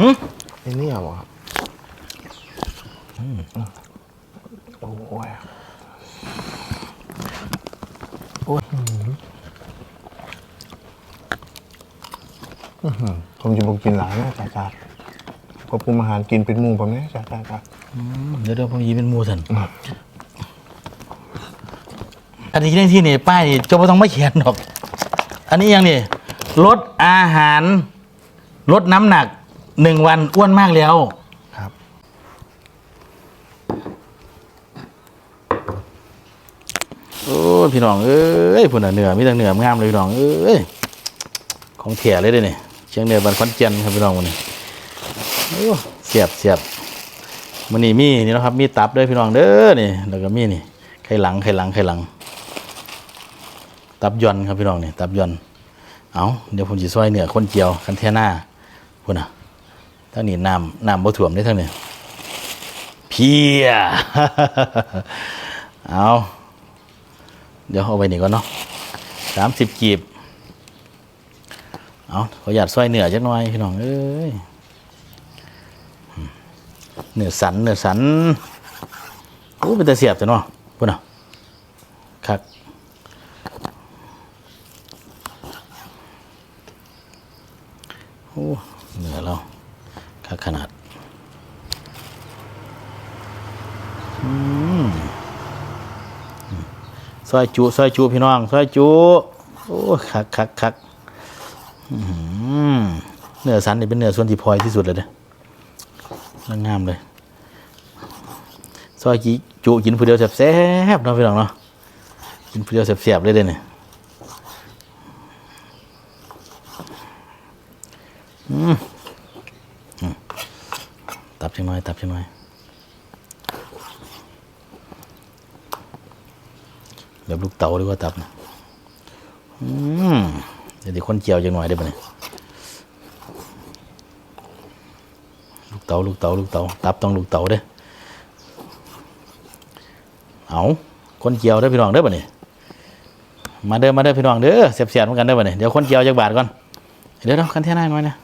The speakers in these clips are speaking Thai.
หึไอ้เนี่ยเหรอครับโอ้ยโอ้ยอื้อหือผมจะบอกกินหลายนะจ่าจ่าพอปรุงอาหารกินเป็นหมูผมเนี่ยจ่าจ่าจ่าเดี๋ยวเดี๋ยวผมยีเป็นหมูสันอันนี้ที่ที่นี่ป้ายนี่เจ้าไม่ต้องไม่เขียนหรอก อันนี้ยังนี่ลดอาหารลดน้ำหนัก หนึ่งวันอ้วนมากแล้ว ครับโอ้พี่น้องเอ้ยพุ่นน่ะเหนือมีแต่เหนืองามเลยพี่น้องเอ้ยของเถี่ยเลยเด้นี่เชียงเหนือบันคอนเจนครับพี่น้องวันนี้โอ้เสียบเสียบมันนี่มีนี่นะครับมีตับด้วยพี่น้องเด้อนี่แล้วก็มีนี่ไข่หลังไข่หลังไข่หลัง ตับยอนครับพี่น้องนี่ตับยอนเอาเดี๋ยวผมจะซอยเหนือคนเจียวคันเทน่าพุ่นน่ะ ทั้งนี้น้ำน้ำบ่ถ่วมได้ทั้งนี้เพียเอาเดี๋ยวเอาไปนี่ก่อนเนาะสามสิบกีบเอาขอหยาดซอยเหนือจักหน่อยพี่น้องเอ้ยอืมเนื้อสันเหนือสันโอ้เป็นตาเสียบจังเนาะพุ่นอะคักโอ้เนื้อเรา คักขนาดซอยจุซอยจุพี่น้องซอยจุโอ้คักคักคักหือเนื้อสันนี่เป็นเนื้อส่วนที่พอยที่สุดเลยเด้อแล้วงามเลยซอยจิจุกินผู้เดียวแซ่บๆเนาะพี่น้องเนาะกินผู้เดียวแซ่บๆเลยเด้เนี่ยอืมอืม ตับจังหน่อยตับจังหน่อยแบบลูกเต๋าหรือว่าตับนะอืมเดี๋ยวดิคนเจียวจังหน่อยได้ปะเนี่ยลูกเต๋าลูกเต๋าลูกเต๋าตับต้องลูกเต๋าเด้เอาคนเจียวได้พี่น้องเด้อปะเนี่ยมาเด้อมาเด้อพี่น้องเด้อเสียบเสียบเหมือนกันเด้อปะเนี่ยเดี๋ยวคนเจียวจักบาทก่อนเดี๋ยวเราคันเท่าไหร่มาเนี่ย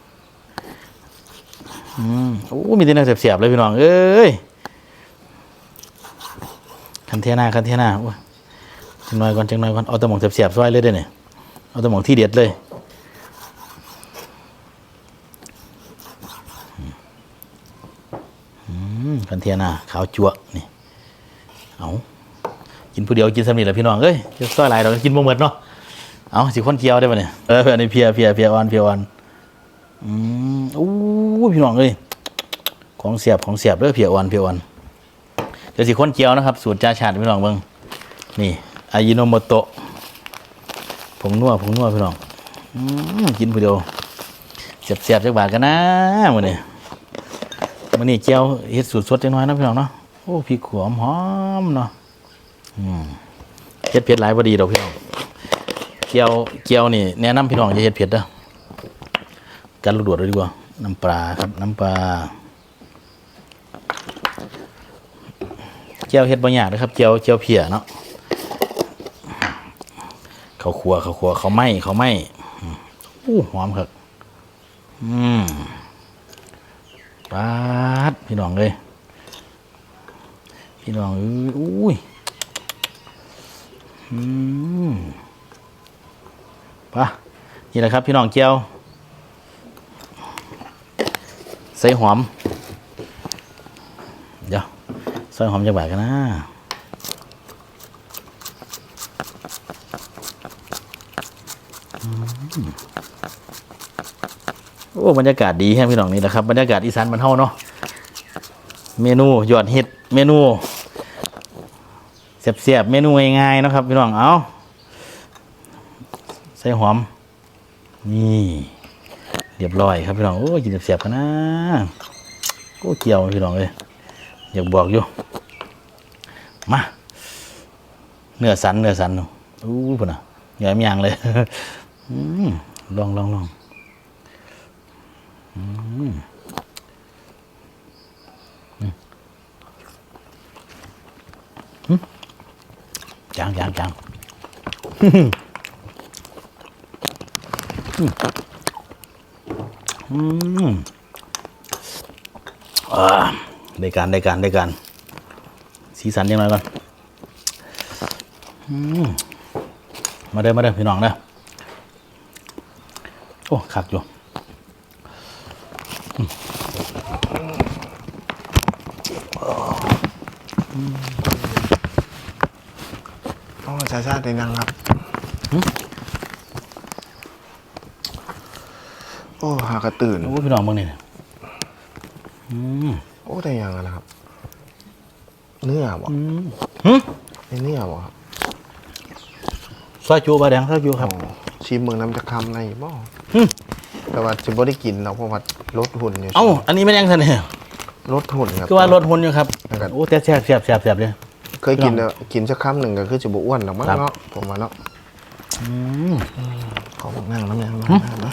อืมโอ้มีแต่เนื้อเสียบๆเลยพี่น้องเอ้ยคันเท่าหน้าคันเท่าหน้าโอ้ยจังหน่อยก่อนจังหน่อยก่อนเอาตะหมองเสียบๆซอยเลยได้เนี่ยเอาตะหมองที่เด็ดเลยอืมกันเทียนาขาวจั่วนี่เอากินผู้เดียวกินสำนีแหละพี่น้องเอ้ยจะซอยหลายเรากินบ่หมดเนาะเอาสิคนเจียวได้ปะเนี่ยเอออันนี้เพียเพียเพียอ่อนเพียอ่อนอืมอู้ พี่น้องเอ้ยของเสียบของเสียบเด้อเพียอ่อนเพียอ่อนเดี๋ยวสิคนเจียวนะครับ สูตรจ่าชาติพี่น้องเบิ่งนี่อายิโนโมโตะผงนัวผงนัวพี่น้องอกินผู้เดียวเสียบๆจักบาทกันนะมื้อนี้มื้อนี้เจียวเฮ็ดสูตรสดจังน้อยนะพี่น้องเนาะโอ้พริกขัวหอมเนาะเฮ็ดเผ็ดหลายบ่ดีดอกพี่น้องเจียวเจียวนี่แนะนำพี่น้องอย่าเฮ็ดเผ็ดเด้อกันลูกโดดเลยดีกว่า น้ำปลาครับน้ำปลาเจียวเฮ็ดบ่ยากนะครับเจียวเจียวเพียเนาะเขาขัวเขาขัวเขาไหมเขาไหมอู้หอมครับอืมปาดพี่น้องเลยพี่น้องเอ้ยอุ้ยอืมปะนี่แหละครับ พี่น้องเจียว ใส่หอม เดี๋ยวใส่หอมจะแบบกันนะโอ้บรรยากาศดีแค่พี่น้องนี่แหละครับบรรยากาศอีสานบ้านเฮาเนาะเมนูยอดฮิตเมนูเสียบๆเมนูง่ายๆนะครับพี่น้องเอาใส่หอม นี่ เรียบร้อยครับพี่น้องโอ้กินเสียบๆกันนะโอ้เกี่ยวพี่น้องเลยอยากบอกอยู่มาเนื้อสันเนื้อสันเนาะอู้พุ่นอะใหญ่ไม่ยังเลยลองลองลองจังจังจัง อืมอ่าได้การได้การได้การสีสันยังไงก่อนอืมมาเด้อมาเด้อพี่น้องเด้อโอ้คักอยู่อ๋อชาชาติได้ยังครับ อ้หากระตื่น โอ้พี่น้องเบิ่งนี่อืมโอ้ได้ยังอะนะครับ เนื้อบ่อืมหึได้เนื้อบ่ครับซอยจูบะแดงซอยจูครับ อ๋อชิมเมืองน้ำจะคำในบ่หึ แต่ว่าจะบ่ได้กินเนาะเพราะว่าลดหุ่นอยู่เอ้าอันนี้ไม่นยังทันเนี่ยลดหุ่นครับ คือว่ารถหุ่นอยู่ครับครับ โอ้แต่แซ่บแซ่บแซ่บแซ่บเลย เคยกินแล้วกินสักคำหนึ่งก็คือจะบ่อ้วนหรอกมั้งครับ เนาะผมว่าเนาะอืม ขอบอกนั่งน้ำยังน้ำนะ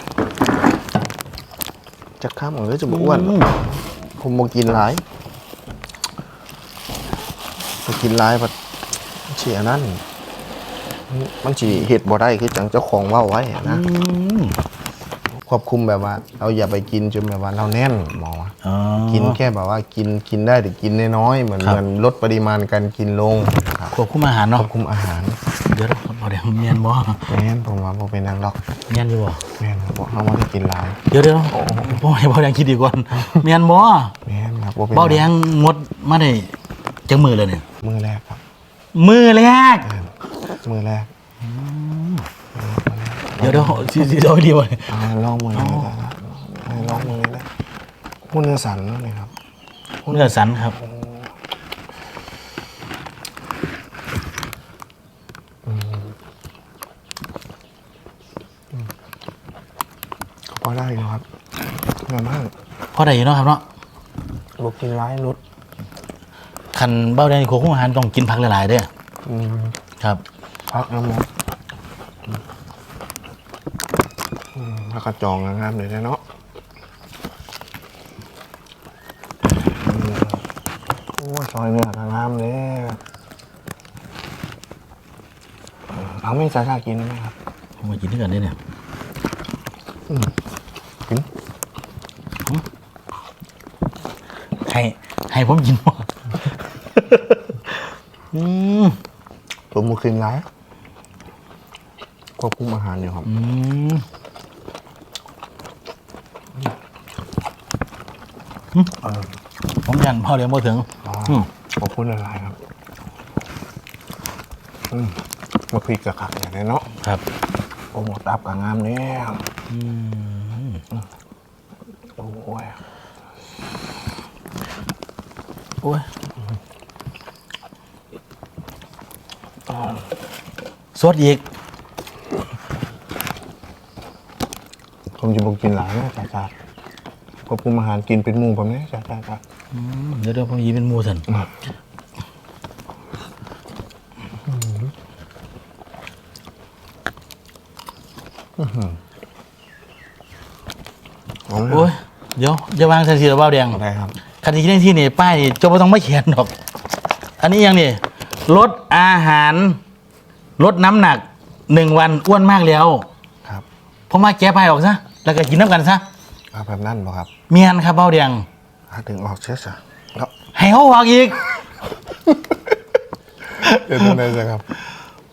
จะคำมันก็จะบ่อ้วนอืมผมบ่กินหลายบ่กินหลายพัดเสียนั่นมันสิเฮ็ดบ่ได้คือจังเจ้าของเว้าไว้อะนะอืมควบคุมแบบว่า เราอย่าไปกินจนแบบว่าเราแน่นหมอว่าอ๋อกินแค่แบบว่ากินกินได้แต่กินน้อยๆเหมือนครับเหมือนลดปริมาณการกินลงครับควบคุมอาหารคเนาะวบคุมอาหารเดี๋ยวนะครั บบะแดงเมียนบ่แม่นผมว่าบ่เป็นนางล็อกเมียนอยู่บ่แม่นครับบ่เฮาบ่ได้กินหลายเดี๋ยวเดี๋ยวบ่ให้บะแดงคิดดีก่อนเมียนบ่แม่นครับบ่เป็นบะแดงงดมาได้จังมือเลยเนี่ยมือแรกครับ มือแรกแม่นมือแรกเดี๋ยวเดี๋ยวสิสิเอาดีบ่อ่าลองมือนี้ได้ครับให้ลองมือนี้ได้หุ้นเนื้อสันนี่ครับเนื้อสันครับ พอได้อยู่ครับเงินมากพอได้อยู่เนาะครับเนาะลูกกินร้ายนุดคันเบ้าแดงนี่ควบคุมอาหารต้องกินผักหลายๆเด้ออืมครับพักน้ำมันอืมพักกระจองงามเลยนะเนาะอืมโอ้ยซอยเนี่ยงามเลยเอาไม่สาชากินไหมครับผมมากินด้วยกันได้เนี่ย กินให้ให้ผมกินบ่อืมผมมือกินร้ายควบคุมอาหารอยู่ครับ อืมผมยันพ่อเลี้ยงบ่ถึงอ๋ออืมขอบคุณหลายๆครับอืมมาพริกกับขักอย่างนี้เนาะครับ โอ้หมดตับกับงามเนี่ย อืม โอ้ย โอ้ยสดอีก ผมจะบอกกินหลายนะจ่าจ่าควบคุมอาหารกินเป็นหมูผมเนี่ยจ่าจ่าจ่าอืมเดี๋ยวเดี๋ยวผมยีเป็นหมูสัน เอาเลย โอ้ย เดี๋ยวจะวางสันสีระเบ้าแดงได้ครับคันที่ที่ที่นี่ป้ายนี่เจะไม่ต้องไม่เขียนหรอก อันนี้ยังนี่ลดอาหารลดน้ำหนักหนึ่งวันอ้วนมากแล้วครับ ผมมาแก้ป้ายออกซะแล้วก็กินน้ำกันซะเอาแบบนั้นบ่ครับเมียนครับเบ้าแดงถ้าถึงออกเชื่อจ้ะเนาะให้เขาออกอีก เดี๋ยวตรงไหนจะครับ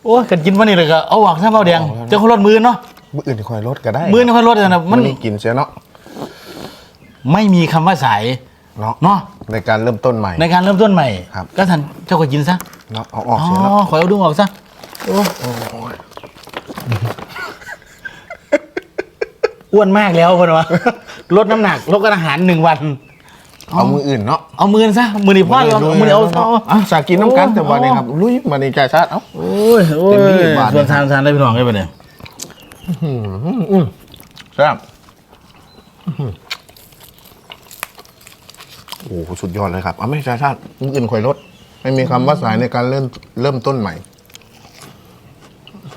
โอ้ยกันกินวันนี้เลยก็เอาออกซะเบ้าแดงเอาแล้วนะ เจ้าคนรถมือเนาะมื้ออื่นคอยลดก็ได้มือนี่คนรถนะมัมันนนี่กินเสียเนาะ ไม่มีคำว่าสายเนาะเนาะในการเริ่มต้นใหม่ ในการเริ่มต้นใหม่ ครับ ก็ทันเจ้าก็กินซะเนาะเอาออ๋อกเสียเนาะอขอเอาดุงออกซะโอ้โอ้ยอ้วนมากแล้วคนวะลดน้ำหนักลดอาหารหนึ่งวัน เอามืออื่นเนาะเอามือซะมือนี่พ่อเอามือนี่เอาเอาอะสากินน้ำกันแต่วันนี้ครับลุยมาในใจชาติเอ้า โอ้ยโอ้ยเต็มที่บาท ส่วนทานทานได้พี่น้องได้ปะเนี่ย อืมอืมแซ่บอื้อหือ โอ้โหสุดยอดเลยครับเอาไม่ใช่ชาติมืออื่นคอยลดไม่มีคำว่าสายในการเริ่มเริ่มต้นใหม่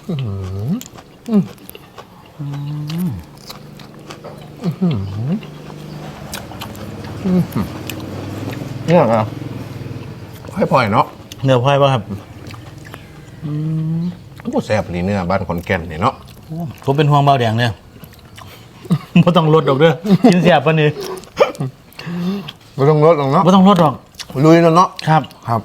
อื้อหืออืมอื้อหืออื้อหือเนี่ยครับค่อยปล่อยเนาะเนื้อพลอยป่ะครับโอ้แซ่บลีเนื้อบ้านขอนแก่นเนี่ยเนาะผมเป็นห่วงเบาแดงเนี่ยไม่ต้องลดดอกเด้อกินเสียบปะนี่ ไม่ต้องลดหรอกเนาะไม่ต้องลดหรอกลุยแล้วเนาะครับ ครับ